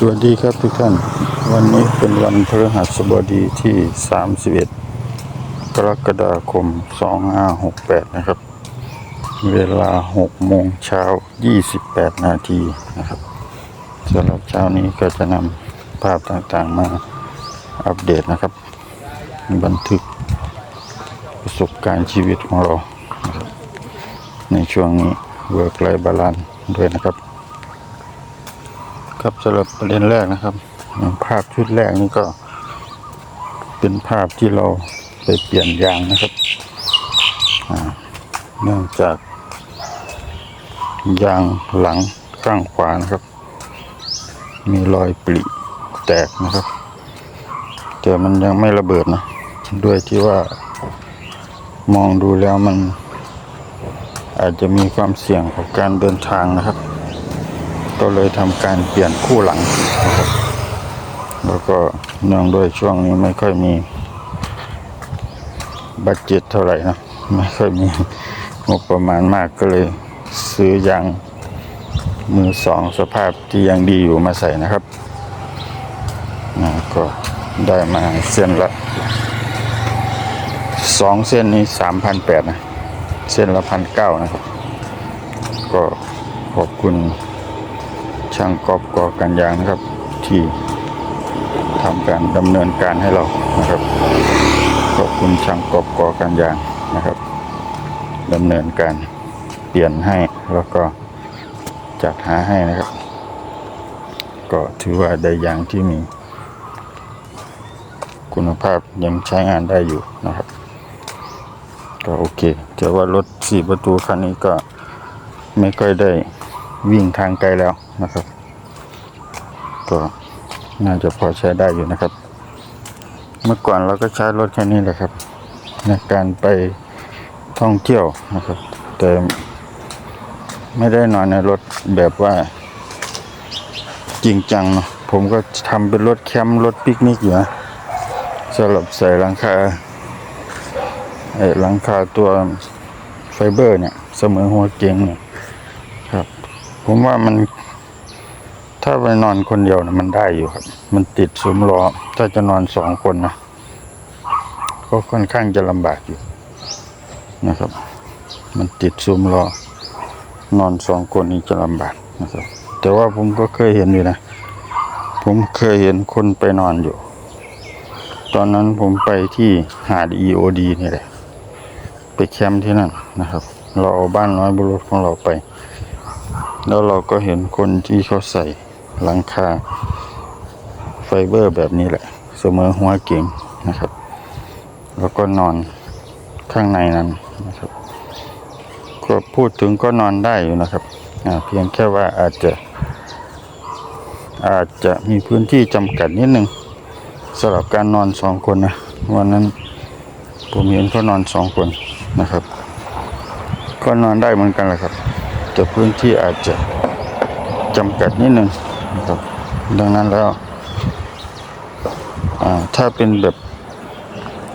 สวัสดีครับทุกท่าน วันนี้เป็นวันพฤหัสบดีที่ 31 กรกฎาคม 2568 นะครับ เวลา 6 โมงเช้า 28 นาทีนะครับสำหรับเช้านี้ก็จะนำภาพต่างๆมาอัปเดตนะครับ บันทึกประสบการณ์ชีวิตของเรานะรในช่วงนี้ work life balance ด้วยนะครับ ครับสำหรับประเด็นแรกนะครับ ภาพชุดแรกนี่ก็ เป็นภาพที่เราไปเปลี่ยนยางนะครับเนื่องจาก ยางหลังข้างขวานะครับ มีรอยปริแตกนะครับ แต่มันยังไม่ระเบิดนะ ด้วยที่ว่ามองดูแล้วมันอาจจะมีความเสี่ยงของการเดินทางนะครับ ก็เลยทำการเปลี่ยนคู่หลังนะครับแล้วก็เนื่องด้วยช่วงนี้ไม่ค่อยมีบัตเจ็ตเท่าไหร่นะไม่ค่อยมีงบประมาณมากก็เลยซื้อยางมือสองสภาพที่ยังดีอยู่มาใส่นะครับนะก็ได้มาเส้นละสองเส้นนี้สามพันแปดนะ เส้นละพันเก้านะครับ ก็ขอบคุณ ช่างกอบก่อกันยางนะครับ ที่ทำการดำเนินการให้เรานะครับขอบคุณช่างกอบก่อกันยางนะครับดำเนินการเปลี่ยนให้แล้วก็จัดหาให้นะครับ ก็ถือว่าได้ยางที่มี คุณภาพยังใช้งานได้อยู่นะครับ ก็โอเคแต่ว่ารถสี่ประตูคันนี้ก็ไม่ค่อยได้ วิ่งทางไกลแล้วนะครับ ก็น่าจะพอใช้ได้อยู่นะครับ เมื่อก่อนเราก็ใช้รถแค่นี้แหละครับ ในการไปท่องเที่ยวนะครับ แต่ไม่ได้นอนในรถแบบว่าจริงจังเนาะผมก็ทำเป็นรถแคมป์รถปิกนิกอยู่นะสำหรับใส่หลังคาไอ้หลังคาตัวไฟเบอร์เนี่ย เสมอหัวเก๋งเนี่ย ผมว่ามัน ถ้าไปนอนคนเดียวนะมันได้อยู่ครับ มันติดซุ้มล้อถ้าจะนอนสองคนนะก็ค่อนข้างจะลำบากอยู่นะครับ มันติดซุ้มล้อนอนสองคนนี้จะลำบากนะครับ แต่ว่าผมก็เคยเห็นอยู่นะ ผมเคยเห็นคนไปนอนอยู่ ตอนนั้นผมไปที่หาด EOD นี่แหละ ไปแคมป์ที่นั่นนะครับ เราเอาบ้านน้อยบุรุษของเราไป แล้วเราก็เห็นคนที่เขาใส่หลังคาไฟเบอร์แบบนี้แหละ เสมอหัวเก่งนะครับ แล้วก็นอนข้างในนั้นนะครับก็พูดถึงก็นอนได้อยู่นะครับเพียงแค่ว่าอาจจะ อาจจะมีพื้นที่จำกัดนิดนึงสำหรับการนอนสองคนนะวันนั้นผมเห็นเขานอนสองคนนะครับ ก็นอนได้เหมือนกันแหละครับ แต่พื้นที่อาจจะจำกัดนิดนึงนะครับดังนั้นแล้วถ้าเป็นแบบ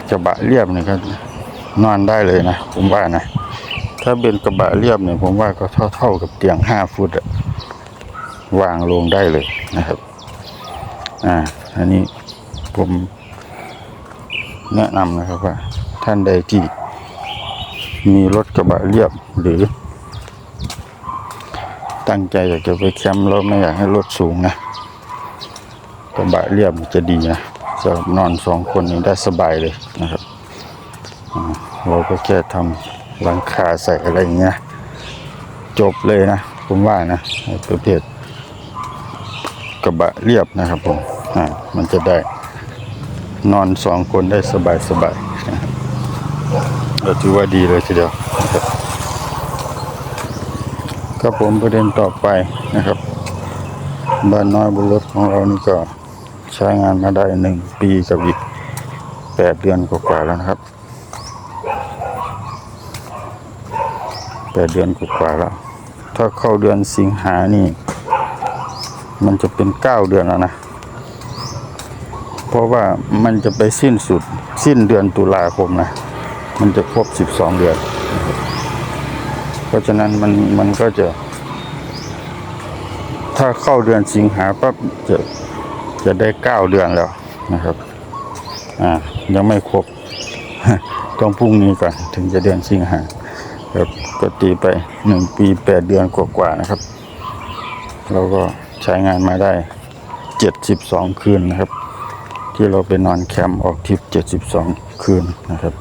กระบะเรียบเนี่ยก็นอนได้เลยนะผมว่านะถ้าเป็นกระบะเรียบเนี่ยผมว่าก็เท่า ๆกับเตียงห้าฟุตวางลงได้เลยนะครับ อ่า อันนี้ผมแนะนำนะครับว่าท่านใดที่มีรถกระบะเรียบหรือ ตั้งใจอยากจะไปแคมป์แล้วไม่อยากให้รถสูงนะกระบะเรียบจะดีนะสำหรับนอนสองคนนี้ได้สบายเลยนะครับเราก็แค่ทำหลังคาใส่อะไรอย่างเงี้ยจบเลยนะ ผมว่านะประเภทกระบะเรียบนะครับผมอ่ามันจะได้นอนสองคนได้สบายสบายนะครับก็ถือว่าดีเลยทีเดียวนะ ครับผมประเด็นต่อไปนะครับ บ้านน้อยบนรถของเรานี่ก็ใช้งานมาได้หนึ่งปีกับอีกแปดเดือนกว่าๆแล้วนะครับแปดเดือนกว่าๆแล้ว ถ้าเข้าเดือนสิงหานี่ มันจะเป็นเก้าเดือนแล้วนะ เพราะว่ามันจะไปสิ้นสุดสิ้นเดือนตุลาคมนะ มันจะครบสิบสองเดือน ราะฉะนั้นมันมันก็จะ ถ้าเข้าเดือนสิงหาปั๊บจะจะได้เก้าเดือนแล้วนะครับ อ่า ยังไม่ครบ ต้องพรุ่งนี้ก่อนถึงจะเดือนสิงหาครับก็ตีไปหนึ่งปีแปดเดือนกว่าๆนะครับ เราก็ใช้งานมาได้เจ็ดสิบสองคืนนะครับ ที่เราไปนอนแคมป์ออกทริปเจ็ดสิบสองคืนนะครับ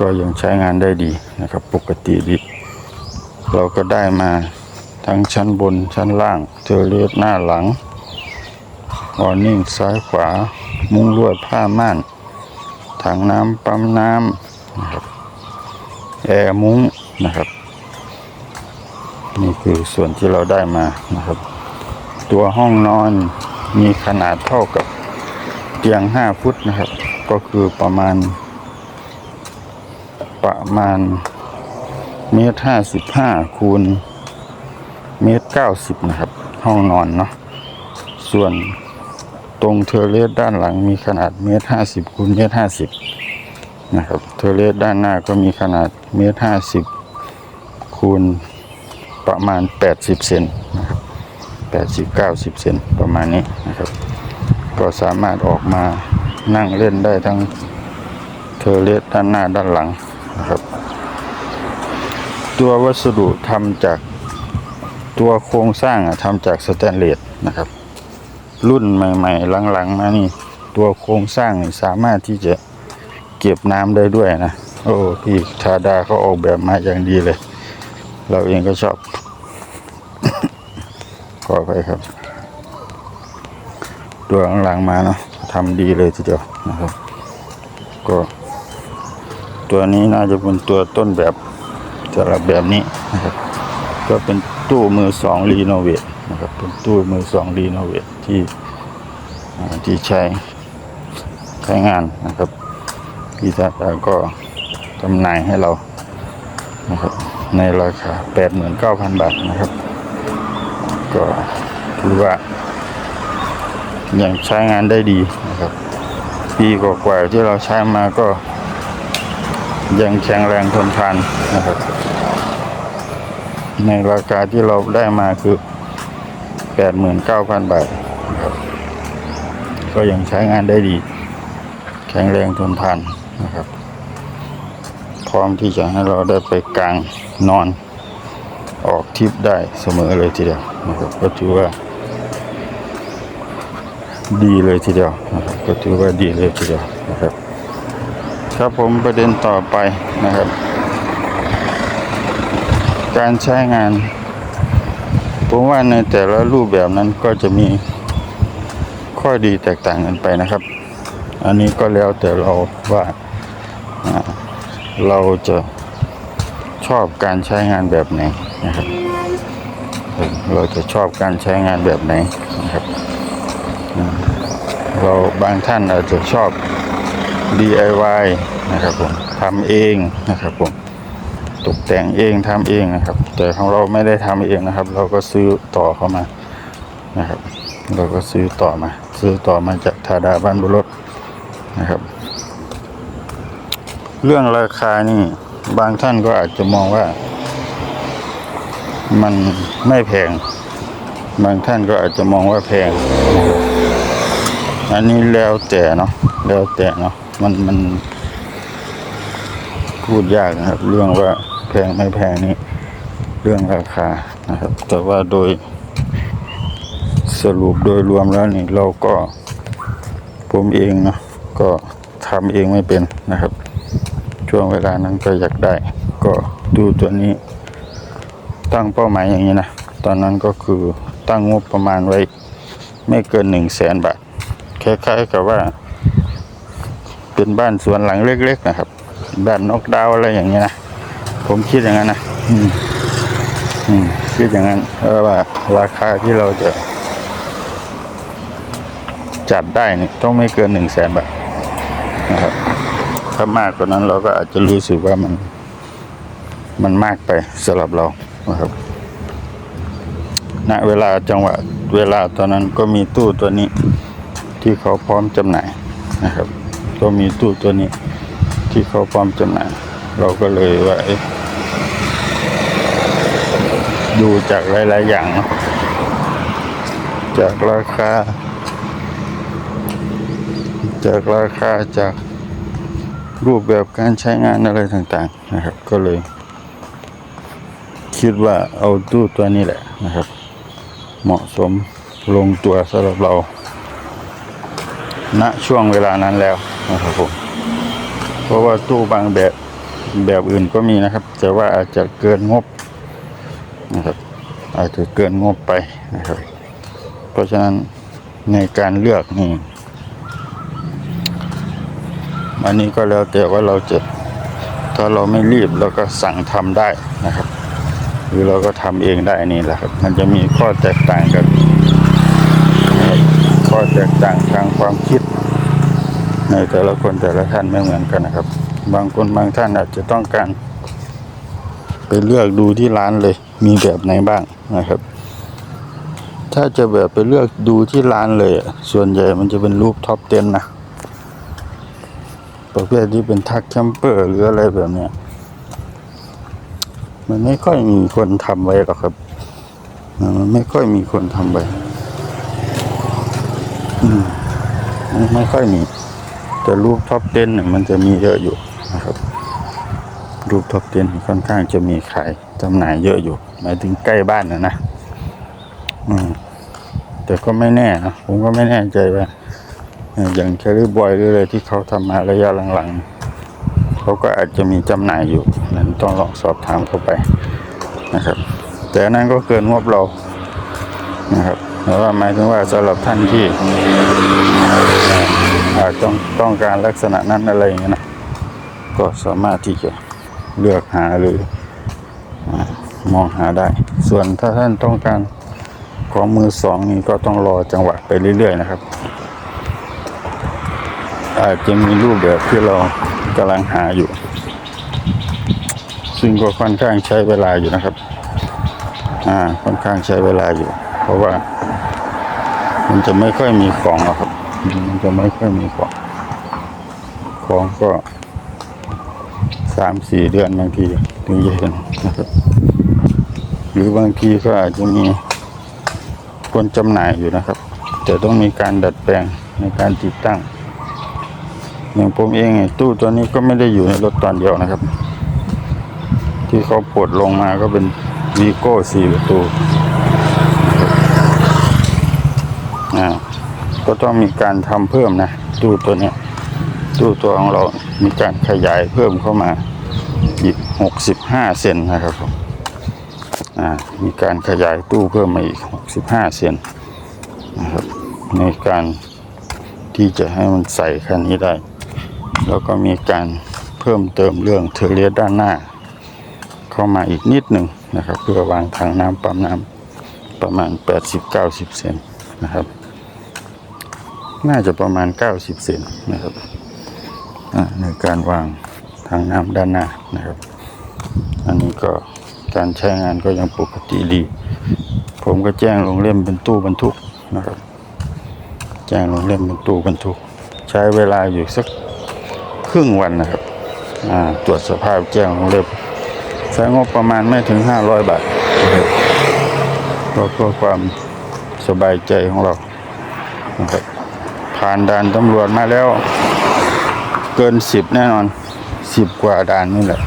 ก็ยังใช้งานได้ดีนะครับ ปกติดีเราก็ได้มาทั้งชั้นบนชั้นล่างเทอร์เลสหน้าหลังวอร์นิ่งซ้ายขวา มุ้งลวดผ้าม่านถังน้ำปั๊มน้ำนะครับแอร์มุ้งนะครับ นี่คือส่วนที่เราได้มานะครับ ตัวห้องนอนมีขนาดเท่ากับเตียง 5 ฟุตนะครับ ก็คือประมาณ ประมาณเมตรห้าสิบห้าคูณเมตรเก้าสิบนะครับ ห้องนอนเนาะส่วนตรงเทอเลสด้านหลังมีขนาดเมตรห้าสิบคูณเมตรห้าสิบนะครับเทอเลสด้านหน้าก็มีขนาดเมตรห้าสิบคูณประมาณแปดสิบเซนนะครับแปดสิบเก้าสิบเซนประมาณนี้นะครับ ก็สามารถออกมานั่งเล่นได้ทั้งเทอเลสด้านหน้าด้านหลัง นะครับ ตัววัสดุทำจากตัวโครงสร้างอะทำจากสแตนเลสนะครับ รุ่นใหม่ๆหลังๆมานี่ ตัวโครงสร้างสามารถที่จะเก็บน้ำได้ด้วยนะ โอ้พี่ทาดาเขาออกแบบมาอย่างดีเลย เราเองก็ชอบ ขอไปครับ ตัวหลังๆมาเนาะทำดีเลยทีเดียวนะครับ ก็ ตัวนี้น่าจะเป็นตัวต้นแบบสำหรับแบบนี้นะครับก็เป็นตู้มือสองรีโนเวทนะครับเป็นตู้มือสองรีโนเวทที่ที่ใช้ใช้งานนะครับพี่ตาตาก็จำหน่ายให้เรานะครับในราคา 89,000 บาทนะครับ ก็ถือว่ายังใช้งานได้ดีนะครับปีกว่าๆที่เราใช้มาก็ ยังแข็งแรงทนทานนะครับ ในราคาที่เราได้มาคือ89,000บาทนะครับก็ยังใช้งานได้ดี แข็งแรงทนทานนะครับ พร้อมที่จะให้เราได้ไปกลางนอนออกทริปได้เสมอเลยทีเดียวนะครับก็ถือว่า ดีเลยทีเดียวนะครับก็ถือว่าดีเลยทีเดียวนะครับ ครับผมประเด็นต่อไปนะครับ การใช้งาน ผมว่าในแต่ละรูปแบบนั้นก็จะมีข้อดีแตกต่างกันไปนะครับ อันนี้ก็แล้วแต่เราว่าเราจะชอบการใช้งานแบบไหนนะครับ เราจะชอบการใช้งานแบบไหนนะครับ เราบางท่านอาจจะชอบ DIY นะครับผมทำเองนะครับผมตกแต่งเองทำเองนะครับ แต่ของเราไม่ได้ทำเองนะครับ เราก็ซื้อต่อเข้ามานะครับ เราก็ซื้อต่อมา ซื้อต่อมาจากธาดาบ้านบุรถนะครับ เรื่องราคานี่บางท่านก็อาจจะมองว่า มันไม่แพง บางท่านก็อาจจะมองว่าแพง อันนี้แล้วแต่เนาะแล้วแต่เนาะ มันมัน พูดยากนะครับ เรื่องว่าแพงไม่แพงนี่เรื่องราคานะครับ แต่ว่าโดยสรุปโดยรวมแล้วนี่เราก็ผมเองเนาะก็ทำเองไม่เป็นนะครับ ช่วงเวลานั้นก็อยากได้ ก็ดูตัวนี้ตั้งเป้าหมายอย่างนี้นะ ตอนนั้นก็คือตั้งงบประมาณไว้ ไม่เกินหนึ่งแสนบาทคล้ายๆกับว่า เป็นบ้านสวนหลังเล็ก ๆ นะครับบ้านนกดาวอะไรอย่างเงี้ยนะผมคิดอย่างนั้นนะอืมคิดอย่างนั้นเพราะว่าราคาที่เราจะ จัดได้นี่ต้องไม่เกินหนึ่งแสนบาทนะครับถ้ามากกว่านั้นเราก็อาจจะรู้สึกว่ามันมันมากไปสำหรับเรานะครับณเวลาจังหวะเวลาตอนนั้นก็มีตู้ตัวนี้ที่เขาพร้อมจำหน่ายนะครับ ก็มีตู้ตัวนี้ที่เขาพร้อมจำหน่ายเราก็เลยว่าดูจากหลาย ๆ อย่าง จากราคา จากราคาจากรูปแบบการใช้งานอะไรต่าง ๆ นะครับ ก็เลย คิดว่าเอาตู้ตัวนี้แหละนะครับ เหมาะสมลงตัวสำหรับเราณช่วงเวลานั้นแล้ว นะครับผมเพราะว่าตู้บางแบบแบบอื่นก็มีนะครับ แต่ว่าอาจจะเกินงบนะครับ อาจจะเกินงบไปนะครับ เพราะฉะนั้นในการเลือกนี่อันนี้ก็แล้วแต่ว่าเราจะถ้าเราไม่รีบเราก็สั่งทำได้นะครับ หรือเราก็ทำเองได้นี่แหละครับ มันจะมีข้อแตกต่างกันข้อแตกต่างทางความคิด ในแต่ละคนแต่ละท่านไม่เหมือนกันนะครับ บางคนบางท่านอาจจะต้องการ ไปเลือกดูที่ร้านเลย มีแบบไหนบ้างนะครับ ถ้าจะแบบไปเลือกดูที่ร้านเลย ส่วนใหญ่มันจะเป็นรูปท็อปเต็นนะประเภทที่เป็นทักแคมเปอร์หรืออะไรแบบเนี้ยมันไม่ค่อยมีคนทำไว้หรอกครับ มันไม่ค่อยมีคนทำไว้ อืม ไม่ค่อยมี แต่รูปท็อปเต็นเนี่ยมันจะมีเยอะอยู่นะครับ รูปท็อปเต็นค่อนข้างจะมีขายจำหน่ายเยอะอยู่ หมายถึงใกล้บ้านนะนะอืมแต่ก็ไม่แน่นะผมก็ไม่แน่ใจว่าอย่างแคริบอยหรืออะไรที่เขาทำมาระยะหลังๆเขาก็อาจจะมีจำหน่ายอยู่นั้นต้องลองสอบถามเข้าไปนะครับ แต่นั้นก็เกินงบเรานะครับแต่ว่าหมายถึงว่าสำหรับท่านที่ ต้องต้องการลักษณะนั้นอะไรอย่างเงี้ยนะก็สามารถที่จะเลือกหาหรืออมองหาได้ ส่วนถ้าท่านต้องการของมือสองนี่ก็ต้องรอจังหวะไปเรื่อยๆนะครับ อาจจะมีรูปแบบที่เรากำลังหาอยู่ ซึ่งก็ค่อนข้างใช้เวลาอยู่นะครับ อ่าค่อนข้างใช้เวลาอยู่ เพราะว่า มันจะไม่ค่อยมีของหรอกครับ มันจะไม่ค่อยมีของของก็สามสี่เดือนบางทีถึงจะเห็นนะครับ หรือบางทีก็อาจจะมีคนจำหน่ายอยู่นะครับ แต่ต้องมีการดัดแปลงในการติดตั้ง อย่างผมเองตู้ตัวนี้ก็ไม่ได้อยู่ในรถตอนเดียวนะครับ ที่เขาปลดลงมาก็เป็นวีโก้สี่ประตูอ่า ก็ต้องมีการทำเพิ่มนะตู้ตัวเนี้ยตู้ตัวของเรามีการขยายเพิ่มเข้ามาอีกหกสิบห้าเซนนะครับผมอ่ามีการขยายตู้เพิ่มมาอีกหกสิบห้าเซนนะครับในการที่จะให้มันใส่คันนี้ได้ แล้วก็มีการเพิ่มเติมเรื่องเทเลียด้านหน้า เข้ามาอีกนิดหนึ่งนะครับ เพื่อวางถังน้ำปั๊มน้ำประมาณ 80-90 เซนนะครับ น่าจะประมาณ 90 เซนนะครับในการวางถังน้ำด้านหน้านะครับ อันนี้ก็การใช้งานก็ยังปกติดี ผมก็แจ้งลงเล่มเป็นตู้บรรทุกนะครับ แจ้งลงเล่มเป็นตู้บรรทุก ใช้เวลาอยู่สักครึ่งวันนะครับตรวจสภาพแจ้งลงเล่มใช้งบประมาณไม่ถึง 500 บาทก็เพื่อความสบายใจของเรานะครับ ผ่านด่านตำรวจมาแล้ว เกิน10แน่นอน10กว่าด่านนี่แหละ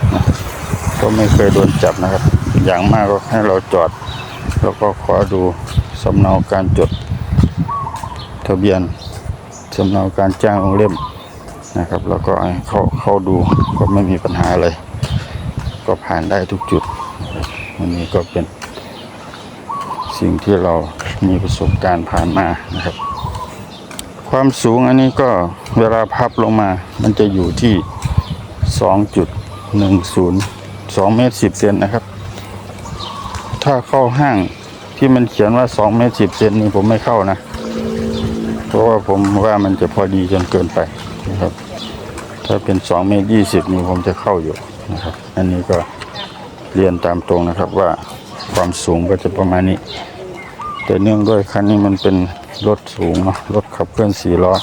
ก็ไม่เคยโดนจับนะครับ อย่างมากก็ให้เราจอด แล้วก็ขอดูสำเนาการจดทะเบียนสำเนาการจ้างลงเล่มนะครับ แล้วก็ให้เขาเขาดูก็ไม่มีปัญหาอะไรก็ผ่านได้ทุกจุดวันนี้ก็เป็นสิ่งที่เรามีประสบการณ์ผ่านมานะครับ ความสูงอันนี้ก็เวลาพับลงมา มันจะอยู่ที่ 2.10 2เมตร10เซนนะครับ ถ้าเข้าห้างที่มันเขียนว่า 2 เมตร10เซนนี่ผมไม่เข้านะ เพราะว่าผมว่ามันจะพอดีจนเกินไปนะครับ ถ้าเป็น 2 เมตร20 นี่ผมจะเข้าอยู่นะครับ อันนี้ก็เรียนตามตรงนะครับว่าความสูงก็จะประมาณนี้ แต่เนื่องด้วยคันนี้มันเป็นรถสูงเนาะรถขับเคลื่อนสี่ล้อ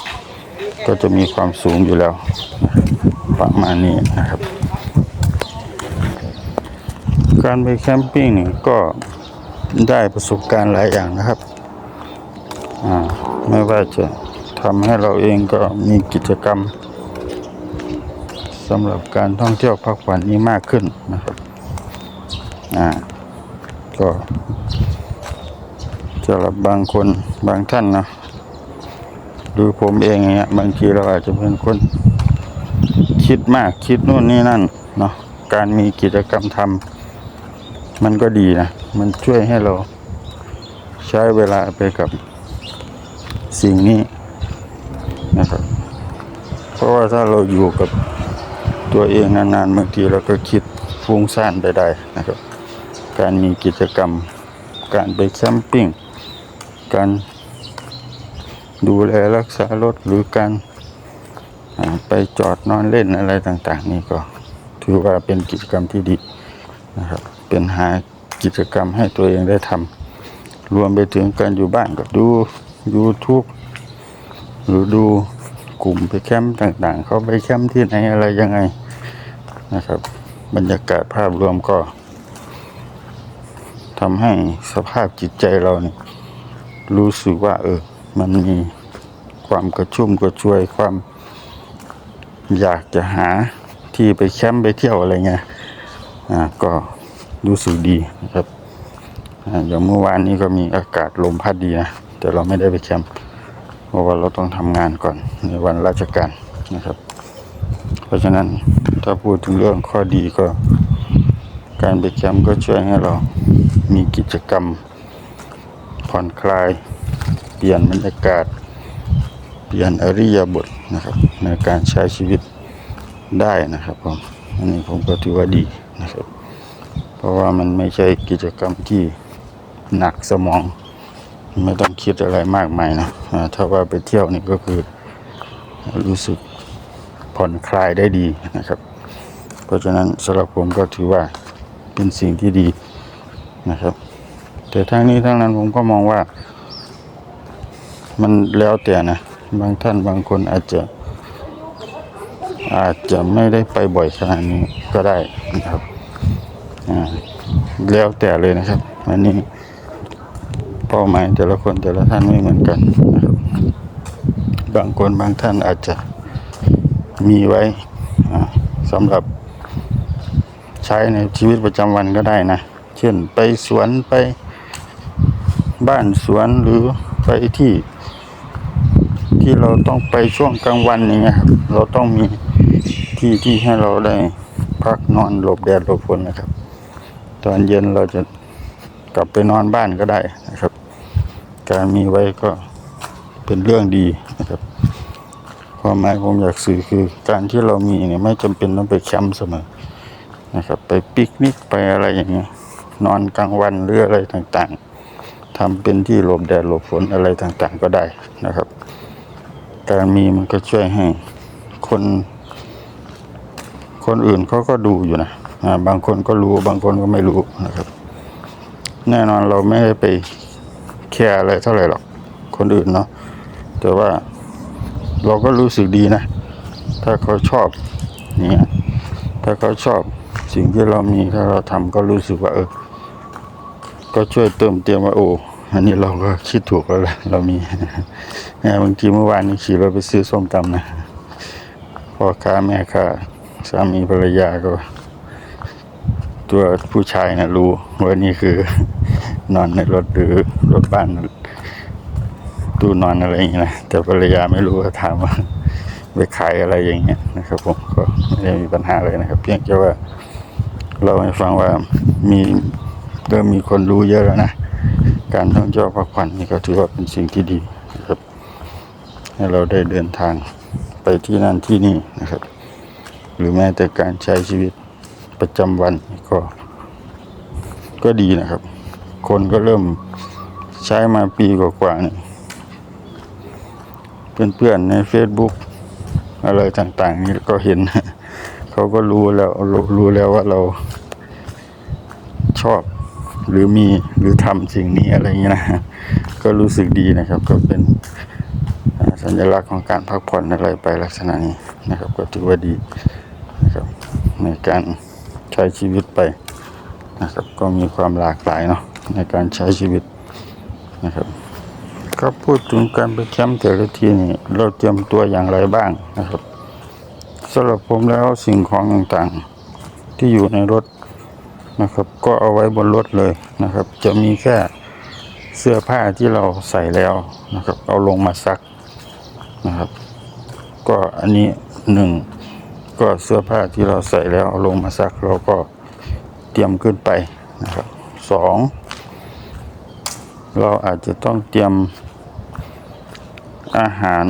ก็จะมีความสูงอยู่แล้ว ประมาณนี้นะครับ การไปแคมปิ้งนี่ก็ได้ประสบการณ์หลายอย่างนะครับไม่ว่าจะทำให้เราเองก็มีกิจกรรมสำหรับการท่องเที่ยวพักผ่อนนี้มากขึ้นนะครับ อ่า ก็ สำหรับบางคนบางท่านนะหรือผมเองอย่างเงี้ยบางทีเราอาจจะเป็นคน คิดมากคิดนู่นนี่นั่นเนาะการมีกิจกรรมทำมันก็ดีนะ มันช่วยให้เราใช้เวลาไปกับสิ่งนี้นะครับ เพราะว่าถ้าเราอยู่กับตัวเองนานๆบางทีเราก็คิดฟุ้งซ่านไปได้นะครับ การมีกิจกรรม การไปแคมปิ้ง การดูแลรักษารถหรือการไปจอดนอนเล่นอะไรต่างๆ นี่ก็ถือว่าเป็นกิจกรรมที่ดีนะครับ เป็นหากิจกรรมให้ตัวเองได้ทำรวมไปถึงการอยู่บ้านก็ดู YouTube หรือดูกลุ่มไปแคมป์ต่างๆ เขาไปแคมป์ที่ไหนอะไรยังไงนะครับ บรรยากาศภาพรวมก็ทำให้สภาพจิตใจเราเนี่ย รู้สึกว่า เออ มันมีความกระชุ่มกระชวยความอยากจะหาที่ไปแคมป์ไปเที่ยวอะไรเงี้ยอ่าก็รู้สึกดีนะครับอ่าอย่างเมื่อวานนี้ก็มีอากาศลมพัดดีนะแต่เราไม่ได้ไปแคมป์เพราะว่าเราต้องทำงานก่อนในวันราชการนะครับ เพราะฉะนั้นถ้าพูดถึงเรื่องข้อดีก็ การไปแคมป์ก็ช่วยให้เรามีกิจกรรม ผ่อนคลาย เปลี่ยนบรรยากาศ เปลี่ยนอริยบทนะครับ ในการใช้ชีวิตได้นะครับผมอันนี้ผมก็ถือว่าดีนะครับ เพราะว่ามันไม่ใช่กิจกรรมที่หนักสมอง ไม่ต้องคิดอะไรมากมายนะถ้าว่าไปเที่ยวนี่ก็คือรู้สึกผ่อนคลายได้ดีนะครับ เพราะฉะนั้นสำหรับผมก็ถือว่าเป็นสิ่งที่ดีนะครับ แต่ทั้งนี้ทั้งนั้นผมก็มองว่า มันแล้วแต่นะ บางท่านบางคนอาจจะ อาจจะไม่ได้ไปบ่อยขนาดนี้ก็ได้นะครับอ่าแล้วแต่เลยนะครับอันนี้เป้าหมายแต่ละคนแต่ละท่านไม่เหมือนกันนะครับบางคนบางท่านอาจจะมีไว้สำหรับใช้ในชีวิตประจำวันก็ได้นะ เช่นไปสวนไป บ้านสวนหรือไปที่ที่เราต้องไปช่วงกลางวันอย่างเงี้ยครับเราต้องมีที่ที่ให้เราได้พักนอนหลบแดดหลบฝนนะครับ ตอนเย็นเราจะกลับไปนอนบ้านก็ได้นะครับ การมีไว้ก็เป็นเรื่องดีนะครับ ความหมายผมอยากสื่อคือการที่เรามีเนี่ยไม่จำเป็นต้องไปแคมป์เสมอนะครับ ไปปิกนิกไปอะไรอย่างเงี้ยนอนกลางวันหรืออะไรต่างๆ ทำเป็นที่หลบแดดหลบฝนอะไรต่างๆก็ได้นะครับ การมีมันก็ช่วยให้คน คนอื่นเขาก็ดูอยู่นะบางคนก็รู้บางคนก็ไม่รู้นะครับ แน่นอนเราไม่ได้ไปแคร์อะไรเท่าไหร่หรอกคนอื่นเนาะแต่ว่าเราก็รู้สึกดีนะ ถ้าเขาชอบอย่างเงี้ยถ้าเขาชอบสิ่งที่เรามีถ้าเราทำก็รู้สึกว่าเออ ก็ช่วยเติมเต็มว่าโอ้อันนี้เราก็คิดถูกแล้วแหละเรามีเนี่ยบางทีเมื่อวานนี้ขี่รถไปซื้อส้มตำนะพ่อค้าแม่ค้าสามีภรรยาก็ ตัวผู้ชายนะรู้ว่านี่คือนอนในรถหรือรถบ้านตู้นอนอะไรอย่างเงี้ยนะแต่ภรรยาไม่รู้ก็ถามว่าไปขายอะไรอย่างเงี้ยนะครับ ผมก็ไม่ได้มีปัญหาเลยนะครับ เพียงแค่ว่าเราให้ฟังว่ามี เริ่มมีคนรู้เยอะแล้วนะ การท่องเที่ยวพักผ่อนนี่ก็ถือว่าเป็นสิ่งที่ดีนะครับ ให้เราได้เดินทางไปที่นั่นที่นี่นะครับ หรือแม้แต่การใช้ชีวิตประจำวันก็ ก็ดีนะครับ คนก็เริ่มใช้มาปีกว่าๆนี่เพื่อนๆใน Facebook อะไรต่างๆนี่ก็เห็น เขาก็รู้แล้วรู้รู้แล้วว่าเราชอบ หรือมีหรือทำสิ่งนี้อะไรเงี้ยนะก็รู้สึกดีนะครับ ก็เป็นสัญลักษณ์ของการพักผ่อนอะไรไปลักษณะนี้นะครับ ก็ถือว่าดีนะครับในการใช้ชีวิตไปนะครับ ก็มีความหลากหลายเนาะในการใช้ชีวิตนะครับก็พูดถึงการไปแคมป์แต่ละทีนี่เราเตรียมตัวอย่างไรบ้างนะครับสำหรับผมแล้วสิ่งของต่างๆ ที่อยู่ในรถ นะครับ ก็เอาไว้บนรถเลยนะครับ จะมีแค่เสื้อผ้าที่เราใส่แล้วนะครับ เอาลงมาซักนะครับ ก็อันนี้หนึ่งก็เสื้อผ้าที่เราใส่แล้วเอาลงมาซักเราก็เตรียมขึ้นไปนะครับสองเราอาจจะต้องเตรียมอาหาร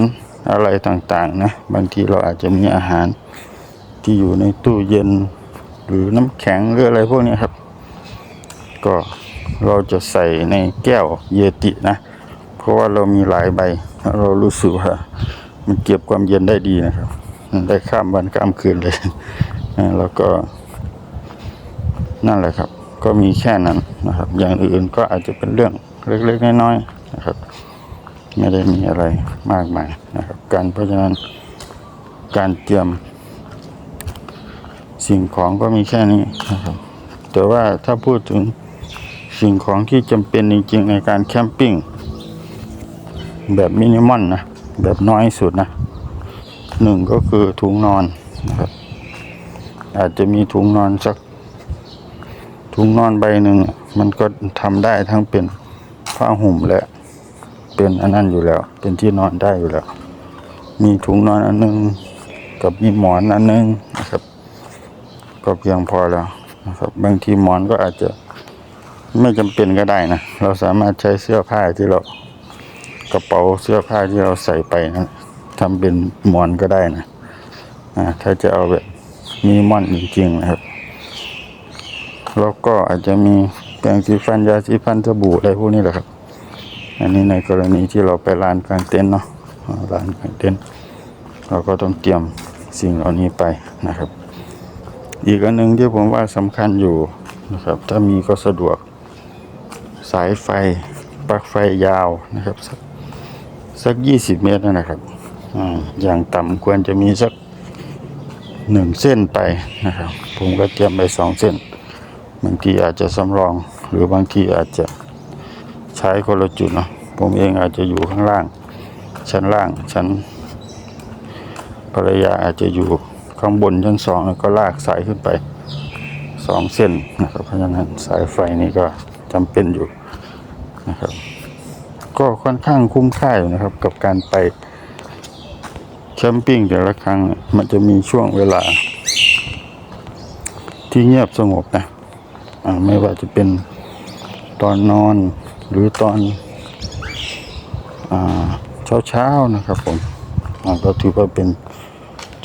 อะไรต่างๆนะบางทีเราอาจจะมีอาหารที่อยู่ในตู้เย็น หรือน้ำแข็งหรืออะไรพวกนี้ครับ ก็เราจะใส่ในแก้วเยตินะ เพราะว่าเรามีหลายใบ เรารู้สึกว่ามันเก็บความเย็นได้ดีนะครับ ได้ข้ามวันข้ามคืนเลย แล้วก็ นั่นแหละครับ ก็มีแค่นั้นนะครับ อย่างอื่นก็อาจจะเป็นเรื่องเล็กๆน้อยๆนะครับ ไม่ได้มีอะไรมากมายนะครับ การเพราะฉะนั้นการเตรียม สิ่งของก็มีแค่นี้นะครับ แต่ว่าถ้าพูดถึงสิ่งของที่จำเป็นจริงๆในการแคมปิ้งแบบมินิมอลนะ แบบน้อยสุดนะหนึ่งก็คือถุงนอนนะครับ อาจจะมีถุงนอนสักถุงนอนใบหนึ่งอะมันก็ทำได้ทั้งเป็นผ้าห่มและเป็นอันนั้นอยู่แล้ว เป็นที่นอนได้อยู่แล้ว มีถุงนอนอันหนึง กับมีหมอนอันหนึงนะครับ ก็เพียงพอแล้วนะครับบางทีหมอนก็อาจจะไม่จำเป็นก็ได้นะ เราสามารถใช้เสื้อผ้าที่เรากระเป๋าเสื้อผ้าที่เราใส่ไปนะทำเป็นหมอนก็ได้นะอ่าถ้าจะเอาแบบมินิมอลจริงๆนะครับ แล้วก็อาจจะมีแปรงสีฟันยาสีฟันสบู่อะไรพวกนี้แหละครับ อันนี้ในกรณีที่เราไปร้านกลางเต็นท์เนาะอ่าร้านกลางเต็นท์เราก็ต้องเตรียมสิ่งเหล่านี้ไปนะครับ อีกอันหนึ่งที่ผมว่าสำคัญอยู่นะครับ ถ้ามีก็สะดวกสายไฟปลั๊กไฟยาวนะครับ สักสักยี่สิบเมตรนะครับอ่าอย่างต่ำควรจะมีสักหนึ่งเส้นไปนะครับ ผมก็เตรียมไปสองเส้น บางทีอาจจะสำรอง หรือบางทีอาจจะใช้คนละจุดเนาะผมเองอาจจะอยู่ข้างล่าง ชั้นล่างชั้นภรรยาอาจจะอยู่ ข้างบนชั้นสองแล้วก็ลากสายขึ้นไปสองเส้นนะครับเพราะฉะนั้นสายไฟนี่ก็จำเป็นอยู่นะครับ ก็ค่อนข้างคุ้มค่าอยู่นะครับ กับการไปแคมปิ้งแต่ละครั้งมันจะมีช่วงเวลา ที่เงียบสงบนะไม่ว่าจะเป็นตอนนอนหรือตอนเช้าเช้าๆนะครับผมก็ถือว่าเป็น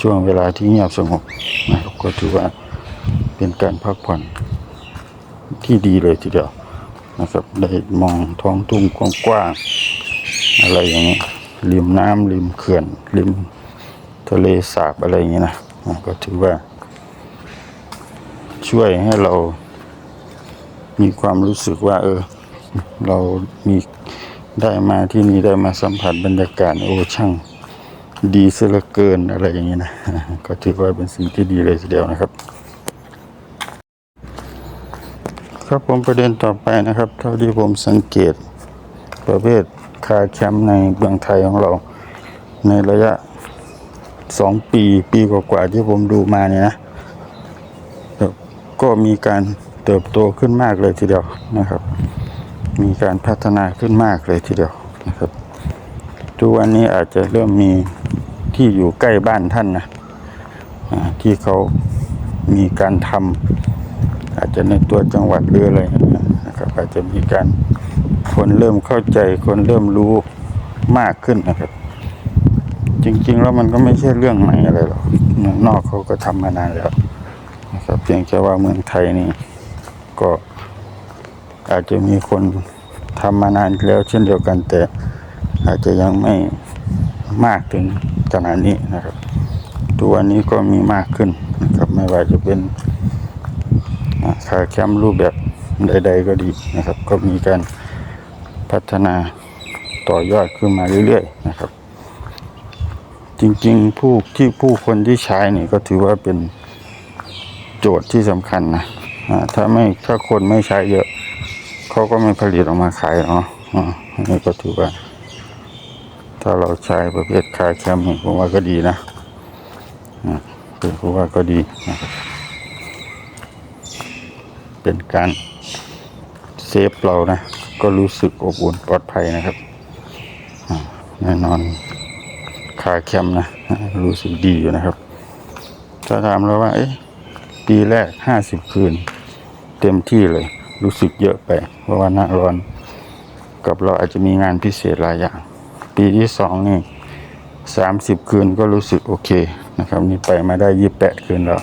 ช่วงเวลาที่เงียบสงบนะครับก็ถือว่าเป็นการพักผ่อนที่ดีเลยทีเดียวนะครับ ได้มองท้องทุ่งกว้างๆอะไรอย่างนี้ริมน้ำริมเขื่อนริมทะเลสาบอะไรอย่างนี้นะอ่าก็ถือว่า ช่วยให้เรามีความรู้สึกว่า เออ เรามีได้มาที่นี่ได้มาสัมผัสบรรยากาศโอช่าง ดีเสียเหลือเกินอะไรอย่างนี้นะ ก็ถือว่าเป็นสิ่งที่ดีเลยทีเดียวนะครับ ครับผมประเด็นต่อไปนะครับ เท่าที่ผมสังเกตประเภทคาแคมป์ในเมืองไทยของเรา ในระยะสองปีปีกว่าๆที่ผมดูมาเนี่ยนะก็มีการเติบโตขึ้นมากเลยทีเดียวนะครับ มีการพัฒนาขึ้นมากเลยทีเดียวนะครับ ทุกวันนี้อาจจะเริ่มมีที่อยู่ใกล้บ้านท่านนะที่เขามีการทำอาจจะในตัวจังหวัดหรืออะไรนะครับอาจจะมีการคนเริ่มเข้าใจคนเริ่มรู้มากขึ้นนะครับ จริงๆแล้วมันก็ไม่ใช่เรื่องใหม่อะไรหรอกเมืองนอกเขาก็ทำมานานแล้วนะครับเพียงแค่ว่าเมืองไทยนี่ก็อาจจะมีคนทำมานานแล้วเช่นเดียวกันแต่ อาจจะยังไม่มากถึงขนาดนี้นะครับ ตัวนี้ก็มีมากขึ้นนะครับไม่ว่าจะเป็นอ่าคาแคมรูปแบบใด ๆ ก็ดีนะครับ ก็มีการพัฒนาต่อยอดขึ้นมาเรื่อยๆนะครับ จริงๆผู้ที่ผู้คนที่ใช้นี่ก็ถือว่าเป็นโจทย์ที่สำคัญนะถ้าไม่ถ้าคนไม่ใช้เยอะ เขาก็ไม่ผลิตออกมาขายเนาะอันนี้ก็ถือว่า ถ้าเราใช้ประเภทคาแคมผมว่าก็ดีนะอ่าเป็นผมว่าก็ดี เป็นการเซฟเรานะ ก็รู้สึกอบอุ่นปลอดภัยนะครับแน่นอนคาแคมนะ รู้สึกดีอยู่นะครับ ถ้าถามเราว่า เอ๊ะปีแรกห้าสิบคืน เต็มที่เลย รู้สึกเยอะไปเพราะว่าหน้าร้อน กับเราอาจจะมีงานพิเศษหลายอย่าง ปีที่สองนี่สามสิบคืนก็รู้สึกโอเคนะครับ นี่ไปมาได้ยี่แปดคืนแล้ว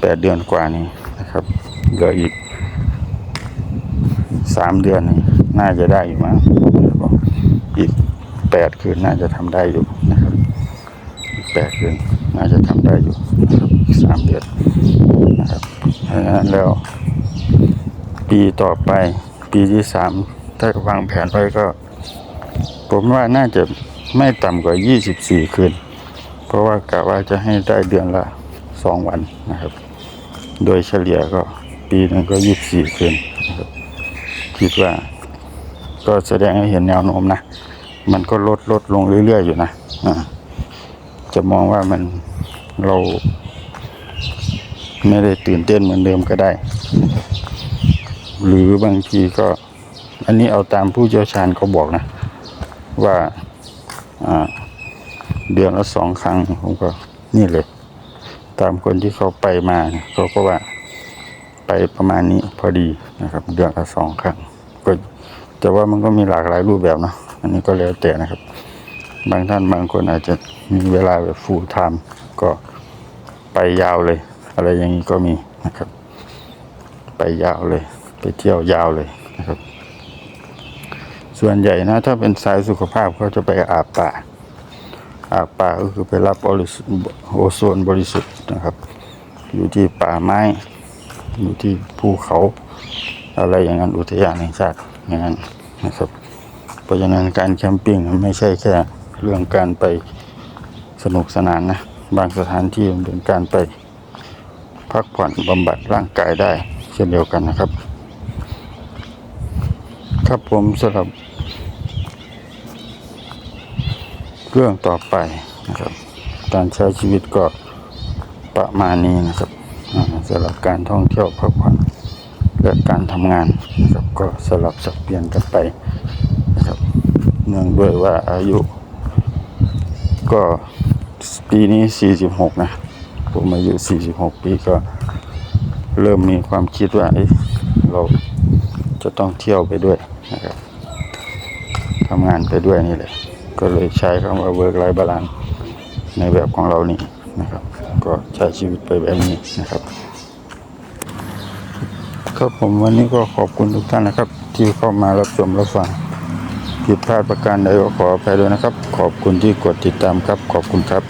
แปดเดือนกว่านี้นะครับเหลืออีกสามเดือนนี่น่าจะได้อยู่มั้งนะครับอีกแปดคืนน่าจะทำได้อยู่นะครับแปดคืนน่าจะทำได้อยู่นะครับสามเดือนนะครับเพราะฉะนั้นแล้วปีต่อไปปีที่สามถ้าวางแผนไว้ก็ ผมว่าน่าจะไม่ต่ำกว่า 24 คืน เพราะว่ากะว่าจะให้ได้เดือนละ 2 วันนะครับ โดยเฉลี่ยก็ปีนึงก็ 24 คืนนะครับคิดว่าก็แสดงให้เห็นแนวโน้มนะ มันก็ลดลดลงเรื่อย ๆ อยู่นะจะมองว่ามันเราไม่ได้ตื่นเต้นเหมือนเดิมก็ได้ หรือบางทีก็ อันนี้เอาตามผู้เชี่ยวชาญเขาบอกนะ ว่าเดือนละสองครั้งผมก็นี่เลย ตามคนที่เขาไปมาเขาก็ว่าไปประมาณนี้พอดีนะครับ เดือนละสองครั้งก็แต่ว่ามันก็มีหลากหลายรูปแบบนะอันนี้ก็แล้วแต่นะครับ บางท่านบางคนอาจจะมีเวลาแบบ full time ก็ไปยาวเลย อะไรอย่างนี้ก็มีนะครับ ไปยาวเลย ไปเที่ยวยาวเลยนะครับ ส่วนใหญ่นะ ถ้าเป็นสายสุขภาพเขาจะไปอาบป่า อาบป่าก็คือไปรับโอโซนบริสุทธิ์นะครับ อยู่ที่ป่าไม้ อยู่ที่ภูเขาอะไรอย่างนั้นอุทยานแห่งชาติอย่างนั้นนะครับ เพราะฉะนั้นการแคมปิ้งไม่ใช่แค่เรื่องการไปสนุกสนานนะบางสถานที่มันเป็นการไปพักผ่อนบำบัดร่างกายได้เช่นเดียวกันนะครับ ครับผมสำหรับ เรื่องต่อไปนะครับ การใช้ชีวิตก็ประมาณนี้นะครับสำหรับการท่องเที่ยวพักผ่อนและการทำงานนะครับก็สลับสับเปลี่ยนกันไปนะครับเนื่องด้วยว่าอายุ ก็ปีนี้ 46 นะผมอายุ 46 ปีก็เริ่มมีความคิดว่าเอ๊ะเราจะต้องเที่ยวไปด้วยนะครับทำงานไปด้วยนี่แหละ ก็เลยใช้คำว่า work life balance ในแบบของเรานี่นะครับ ก็ใช้ชีวิตไปแบบนี้นะครับ ครับผมวันนี้ก็ขอบคุณทุกท่านนะครับ ที่เข้ามารับชมรับฟังผิดพลาดประการใดก็ขออภัยด้วยนะครับ ขอบคุณที่กดติดตามครับ ขอบคุณครับ